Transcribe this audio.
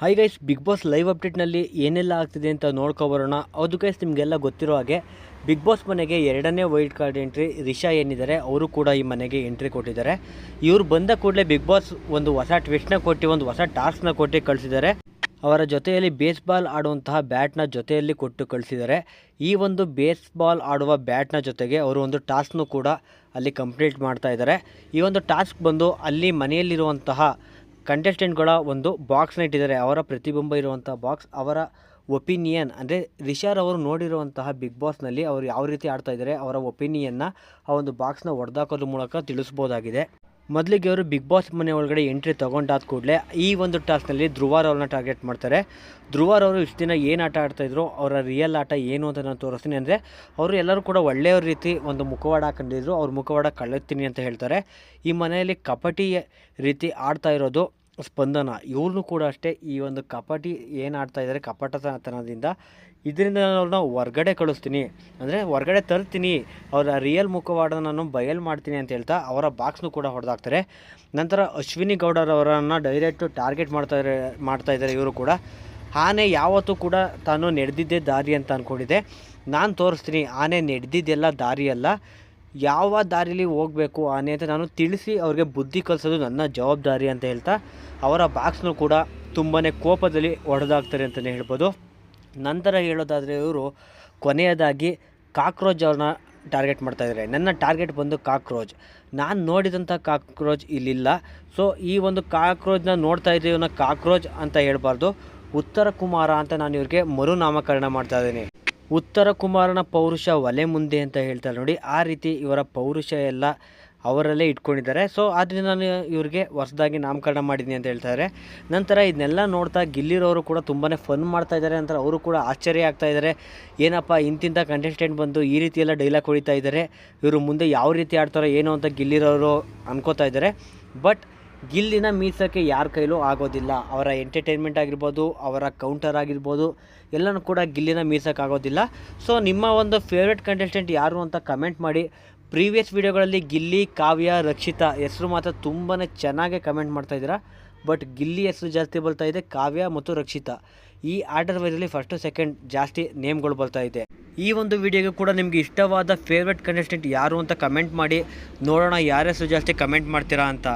Hi guys Bigg Boss live ಅಪ್ಡೇಟ್ನಲ್ಲಿ ಏನೆಲ್ಲ ಆಗ್ತಿದೆ ಅಂತ ನೋಡ್ಕೊಬರೋಣ. ಅದು ಗೈಸ್ ನಿಮಗೆಲ್ಲ ಗೊತ್ತಿರೋ ಹಾಗೆ ಬಿಗ್ ಬಾಸ್ ಮನೆಗೆ ಎರಡನೇ ವೈಲ್ಡ್ ಕಾರ್ಡ್ ಎಂಟ್ರಿ ರಿಷಾ ಏನಿದ್ದಾರೆ, ಅವರು ಕೂಡ ಈ ಮನೆಗೆ ಎಂಟ್ರಿ ಕೊಟ್ಟಿದ್ದಾರೆ. ಇವರು ಬಂದ ಕೂಡಲೇ ಬಿಗ್ ಬಾಸ್ ಒಂದು ಹೊಸ ಟ್ವಿಸ್ಟ್ನ ಕೊಟ್ಟು, ಒಂದು ಹೊಸ ಟಾಸ್ಕ್ನ ಕೊಟ್ಟು ಕಳಿಸಿದ್ದಾರೆ. ಅವರ ಜೊತೆಯಲ್ಲಿ ಬೇಸ್ಬಾಲ್ ಆಡುವಂತಹ ಬ್ಯಾಟ್ನ ಜೊತೆಯಲ್ಲಿ ಕೊಟ್ಟು ಕಳಿಸಿದ್ದಾರೆ. ಈ ಒಂದು ಬೇಸ್ಬಾಲ್ ಆಡುವ ಬ್ಯಾಟ್ನ ಜೊತೆಗೆ ಅವರು ಒಂದು ಟಾಸ್ಕ್ನು ಕೂಡ ಅಲ್ಲಿ ಕಂಪ್ಲೀಟ್ ಮಾಡ್ತಾ ಇದ್ದಾರೆ. ಈ ಒಂದು ಟಾಸ್ಕ್ ಬಂದು ಅಲ್ಲಿ ಮನೆಯಲ್ಲಿರುವಂತಹ ಕಂಟೆಸ್ಟೆಂಟ್ಗಳ ಒಂದು ಬಾಕ್ಸ್ನ ಇಟ್ಟಿದ್ದಾರೆ ಅವರ ಪ್ರತಿಬಿಂಬ ಇರುವಂಥ ಬಾಕ್ಸ್ ಅವರ ಒಪಿನಿಯನ್ ಅಂದರೆ ರಿಷಾರ್ ಅವರು ನೋಡಿರುವಂತಹ ಬಿಗ್ ಬಾಸ್ನಲ್ಲಿ ಅವರು ಯಾವ ರೀತಿ ಆಡ್ತಾ ಇದ್ದಾರೆ ಅವರ ಒಪಿನಿಯನ್ನ ಆ ಒಂದು ಬಾಕ್ಸ್ನ ಹೊಡೆದಾಕೋದ್ರ ಮೂಲಕ ತಿಳಿಸ್ಬೋದಾಗಿದೆ. ಮೊದಲಿಗೆ ಅವರು ಬಿಗ್ ಬಾಸ್ ಮನೆ ಒಳಗಡೆ ಎಂಟ್ರಿ ತೊಗೊಂಡಾದ ಕೂಡಲೇ ಈ ಒಂದು ಟಾಸ್ಕ್ನಲ್ಲಿ ಧ್ರುವಾರ್ ಅವ್ರನ್ನ ಟಾರ್ಗೆಟ್ ಮಾಡ್ತಾರೆ. ಧ್ರುವಾರ್ ಅವರು ಇಷ್ಟು ದಿನ ಏನು ಆಟ ಆಡ್ತಾಯಿದ್ರು ಅವರ ರಿಯಲ್ ಆಟ ಏನು ಅಂತ ನಾನು ತೋರಿಸ್ತೀನಿ. ಅಂದರೆ ಅವರು ಎಲ್ಲರೂ ಕೂಡ ಒಳ್ಳೆಯ ರೀತಿ ಒಂದು ಮುಖವಾಡ ಹಾಕೊಂಡಿದ್ರು, ಅವ್ರ ಮುಖವಾಡ ಕಳೆತ್ತೀನಿ ಅಂತ ಹೇಳ್ತಾರೆ. ಈ ಮನೆಯಲ್ಲಿ ಕಪಟಿ ರೀತಿ ಆಡ್ತಾ ಇರೋದು ಸ್ಪಂದನ. ಇವ್ರನ್ನೂ ಕೂಡ ಅಷ್ಟೇ ಈ ಒಂದು ಕಪಾಟಿ ಏನು ಆಡ್ತಾ ಇದ್ದಾರೆ ಕಪಟತನದಿಂದ ಇದರಿಂದ ನಾನು ಅವ್ರನ್ನ ಹೊರ್ಗಡೆ ಕಳಿಸ್ತೀನಿ. ಅಂದರೆ ಹೊರ್ಗಡೆ ತರ್ತೀನಿ. ಅವರ ರಿಯಲ್ ಮುಖವಾಡ ನಾನು ಬಯಲ್ ಮಾಡ್ತೀನಿ ಅಂತ ಹೇಳ್ತಾ ಅವರ ಬಾಕ್ಸ್ನು ಕೂಡ ಹೊಡೆದಾಕ್ತಾರೆ. ನಂತರ ಅಶ್ವಿನಿ ಗೌಡರವರನ್ನು ಡೈರೆಕ್ಟು ಟಾರ್ಗೆಟ್ ಮಾಡ್ತಾ ಮಾಡ್ತಾ ಇದ್ದಾರೆ ಇವರು ಕೂಡ. ಆನೆ ಯಾವತ್ತೂ ಕೂಡ ತಾನು ನಡೆದಿದ್ದೇ ದಾರಿ ಅಂತ ಅಂದ್ಕೊಂಡಿದ್ದೆ ನಾನು ತೋರಿಸ್ತೀನಿ, ಆನೆ ನಡೆದಿದ್ದೆಲ್ಲ ದಾರಿ ಅಲ್ಲ ಯಾವ ದಾರಿಲಿ ಹೋಗಬೇಕು ಅಂತ ನಾನು ತಿಳಿಸಿ ಅವ್ರಿಗೆ ಬುದ್ಧಿ ಕಲಿಸೋದು ನನ್ನ ಜವಾಬ್ದಾರಿ ಅಂತ ಹೇಳ್ತಾ ಅವರ ಬಾಕ್ಸ್ನೂ ಕೂಡ ತುಂಬಾ ಕೋಪದಲ್ಲಿ ಹೊಡೆದಾಗ್ತಾರೆ ಅಂತಲೇ ಹೇಳ್ಬೋದು. ನಂತರ ಹೇಳೋದಾದರೆ ಇವರು ಕೊನೆಯದಾಗಿ ಕಾಕ್ರೋಚ್ ಅವ್ರನ್ನ ಟಾರ್ಗೆಟ್ ಮಾಡ್ತಾಯಿದ್ದಾರೆ ನನ್ನ ಟಾರ್ಗೆಟ್ ಬಂದು ಕಾಕ್ರೋಚ್. ನಾನು ನೋಡಿದಂಥ ಕಾಕ್ರೋಚ್ ಇಲ್ಲಿಲ್ಲ. ಸೊ ಈ ಒಂದು ಕಾಕ್ರೋಚ್ನ ನೋಡ್ತಾ ಇದ್ದೀವಿ ಕಾಕ್ರೋಚ್ ಅಂತ ಹೇಳಬಾರ್ದು. ಉತ್ತರ ಕುಮಾರ ಅಂತ ನಾನು ಇವ್ರಿಗೆ ಮರುನಾಮಕರಣ ಮಾಡ್ತಾ ಇದ್ದೀನಿ. ಉತ್ತರ ಕುಮಾರನ ಪೌರುಷ ಒಲೆ ಮುಂದೆ ಅಂತ ಹೇಳ್ತಾರೆ ನೋಡಿ, ಆ ರೀತಿ ಇವರ ಪೌರುಷ ಎಲ್ಲ ಅವರಲ್ಲೇ ಇಟ್ಕೊಂಡಿದ್ದಾರೆ. ಸೊ ಆದ್ದರಿಂದ ನಾನು ಇವ್ರಿಗೆ ಹೊಸದಾಗಿ ನಾಮಕರಣ ಮಾಡಿದ್ದೀನಿ ಅಂತ ಹೇಳ್ತಾರೆ ನಂತರ ಇದನ್ನೆಲ್ಲ ನೋಡ್ತಾ ಗಿಲ್ಲಿರೋರು ಕೂಡ ತುಂಬಾ ಫನ್ ಮಾಡ್ತಾ ಇದ್ದಾರೆ. ನಂತರ ಅವರು ಕೂಡ ಆಶ್ಚರ್ಯ ಆಗ್ತಾ ಇದ್ದಾರೆ. ಏನಪ್ಪ ಇಂತಿಂಥ ಕಂಟೆಸ್ಟೆಂಟ್ ಬಂದು ಈ ರೀತಿ ಎಲ್ಲ ಡೈಲಾಗ್ ಹೊಡಿತಾ ಇದ್ದಾರೆ. ಇವರು ಮುಂದೆ ಯಾವ ರೀತಿ ಆಡ್ತಾರೋ ಏನೋ ಅಂತ ಗಿಲ್ಲಿರೋರು ಅನ್ಕೋತಾ ಇದ್ದಾರೆ. ಬಟ್ ಗಿಲ್ಲಿನ ಮೀಸೋಕ್ಕೆ ಯಾರ ಕೈಲೂ ಆಗೋದಿಲ್ಲ. ಅವರ ಎಂಟರ್ಟೈನ್ಮೆಂಟ್ ಆಗಿರ್ಬೋದು, ಅವರ ಕೌಂಟರ್ ಆಗಿರ್ಬೋದು, ಎಲ್ಲನೂ ಕೂಡ ಗಿಲ್ಲಿನ ಮೀಸೋಕ್ಕಾಗೋದಿಲ್ಲ ಸೊ ನಿಮ್ಮ ಒಂದು ಫೇವ್ರೆಟ್ ಕಂಟೆಸ್ಟೆಂಟ್ ಯಾರು ಅಂತ ಕಮೆಂಟ್ ಮಾಡಿ. ಪ್ರೀವಿಯಸ್ ವೀಡಿಯೋಗಳಲ್ಲಿ ಗಿಲ್ಲಿ, ಕಾವ್ಯ, ರಕ್ಷಿತಾ ಹೆಸರು ಮಾತ್ರ ತುಂಬಾ ಚೆನ್ನಾಗಿ ಕಮೆಂಟ್ ಮಾಡ್ತಾಯಿದ್ದೀರಾ ಬಟ್ ಗಿಲ್ಲಿ ಹೆಸರು ಜಾಸ್ತಿ ಬರ್ತಾ ಇದೆ, ಕಾವ್ಯ ಮತ್ತು ರಕ್ಷಿತಾ. ಈ ಆರ್ಡರ್ ವೈಸಲ್ಲಿ ಫಸ್ಟು ಸೆಕೆಂಡ್ ಜಾಸ್ತಿ ನೇಮ್ಗಳು ಬರ್ತಾ ಇದೆ. ಈ ಒಂದು ವಿಡಿಯೋಗೆ ಕೂಡ ನಿಮಗೆ ಇಷ್ಟವಾದ ಫೇವ್ರೆಟ್ ಕಂಟೆಸ್ಟೆಂಟ್ ಯಾರು ಅಂತ ಕಮೆಂಟ್ ಮಾಡಿ. ನೋಡೋಣ ಯಾರ ಹೆಸರು ಜಾಸ್ತಿ ಕಮೆಂಟ್ ಮಾಡ್ತೀರಾ ಅಂತ.